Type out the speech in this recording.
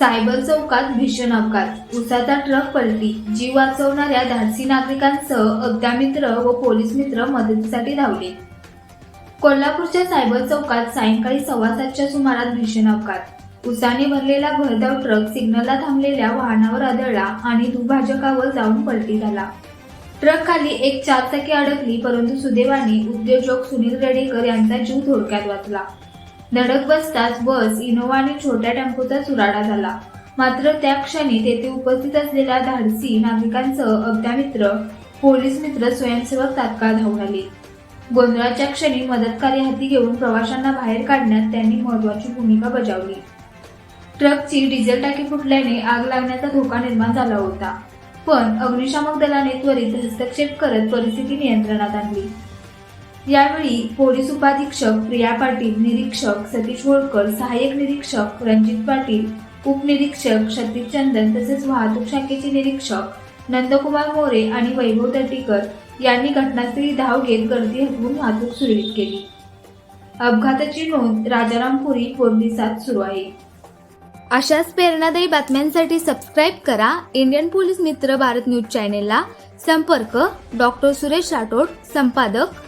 Cyber चौकात भीषण अपघात. उसाचा ट्रक पलटी. जीव वाचवणाऱ्या धाडसी नागरिकांसह अग्निमित्र व पोलीस मित्र मदतीसाठी धावले. कोल्हापूरच्या सायबर चौकात सायंकाळी सव्वा सातच्या सुमारास भीषण अपघात. उसाने भरलेला भरधाव ट्रक सिग्नलला थांबलेल्या वाहनावर आदळला आणि दुभाजकावर जाऊन पलटी झाला. ट्रक खाली एक चारचाकी अडकली परंतु सुदैवाने उद्योजक सुनील रेडेकर यांचा जीव थोडक्यात वाचला. धडक बसताच बस इनोवा आणि छोट्या टेम्पोचा चुराडा झाला. मात्र त्या क्षणी तेथे उपस्थित असलेल्या धाडसी नागरिकांसह अब्दामित्र पोलीस मित्र स्वयंसेवक तात्काळ धावून आले. गोंधळाच्या क्षणी मदतकार्य हाती घेऊन प्रवाशांना बाहेर काढण्यात त्यांनी महत्वाची भूमिका बजावली. ट्रकची डिझेल टाकी फुटल्याने आग लागण्याचा धोका निर्माण झाला होता. पण अग्निशामक दलाने त्वरित हस्तक्षेप करत परिस्थिती नियंत्रणात आणली. यावेळी पोलीस उपाधीक्षक प्रिया पाटील निरीक्षक सतीश होळकर सहाय्यक निरीक्षक रणजित पाटील उपनिरीक्षक सतीश चंदन तसेच वाहतूक शाखेचे निरीक्षक नंदकुमार मोरे आणि वैभव तटीकर यांनी घटनास्थळी धाव घेत गर्दी हटवून वाहतूक सुरळीत केली. अपघाताची नोंद राजारामपुरी पोलिसात सुरू आहे. अशाच प्रेरणादायी बातम्यांसाठी सबस्क्राईब करा इंडियन पोलीस मित्र भारत न्यूज चॅनेलला संपर्क डॉक्टर सुरेश राठोड संपादक